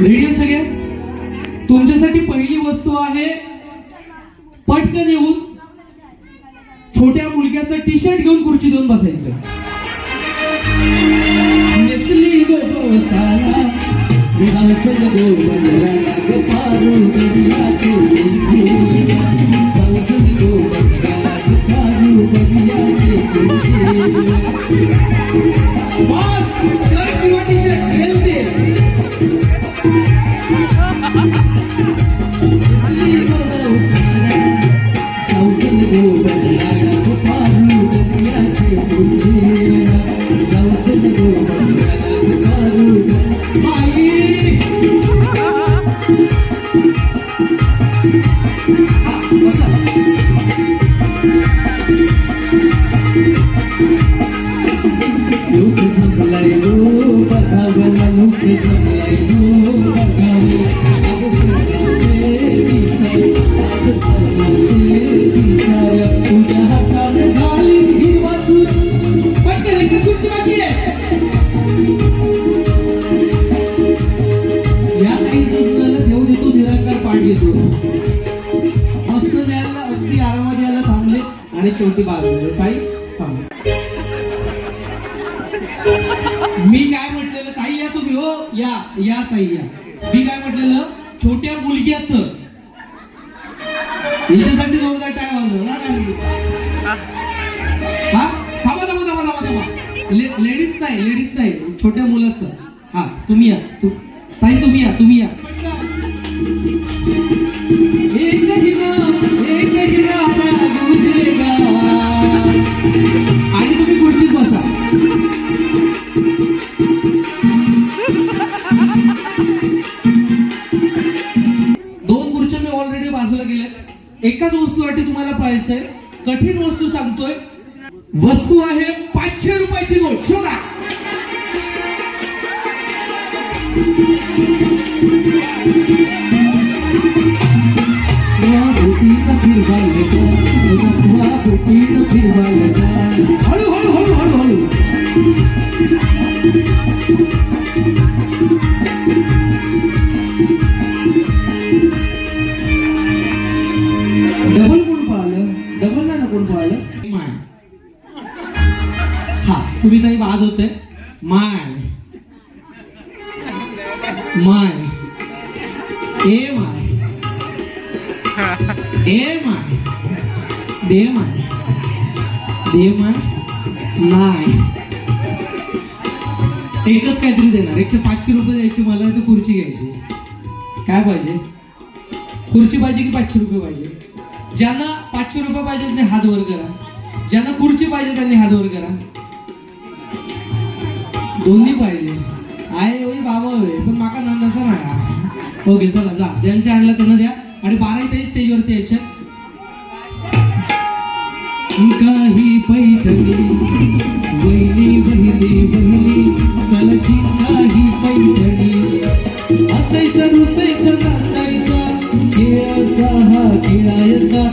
Ready सगळे? तुमच्यासाठी पहिली वस्तू आहे पटकन येऊन छोट्या मुलग्याचं टी शर्ट घेऊन खुर्ची देऊन बसायचं. नेसली जाऊचल गो या ताईचं सुद्धा ठेवून येतो निरंकार पाठ घेतो. मस्त द्यायला अगदी आरामात यायला थांबले आणि शेवटी बाजूले ताई थांबले मी काय म्हटलेलं ताई या तुम्ही हो या या ताई या. मी काय म्हटलेलं छोट्या मुलग्याच. याच्यासाठी जोरदार टाय वाजव ना काय हा? थांबा थांबा थांबा थांबा थांबा. लेडीज नाही लेडीज नाही छोट्या मुलाचं. हा तुम्ही या. तू ताई तुम्ही या तुम्ही या. आणि तुम्ही खुर्चीत बसा. दोन खुर्च्या मी ऑलरेडी बाजूला गेल्यात. एकाच वस्तूसाठी तुम्हाला पाहायचंय. कठीण वस्तू सांगतोय. वस्तू आहे पाचशे रुपयाची नोट. शोधा. डबल कोण पळालं डबल नाही ना कोण पळालं माय हा तुम्ही तरी वाज होते माय माय. ए माय. ए माय. दे माय. दे माय. नाही एकच काहीतरी देणार. एक तर पाचशे रुपये द्यायची मला तर खुर्ची घ्यायची. काय पाहिजे? खुर्ची पाहिजे की पाचशे रुपये पाहिजे? ज्यांना पाचशे रुपये पाहिजे त्यांनी हात वर करा. ज्यांना खुर्ची पाहिजे त्यांनी हात वर करा. दोन्ही पाहिजे. आहे बावय पण माका नंदाचा नाही ओके चला जा. ज्यांच्या आणलं त्यांना द्या. आणि बारा इथे स्टेज वरती यायचे. काही पैठणी वहिली वहिली वहिली चलची काही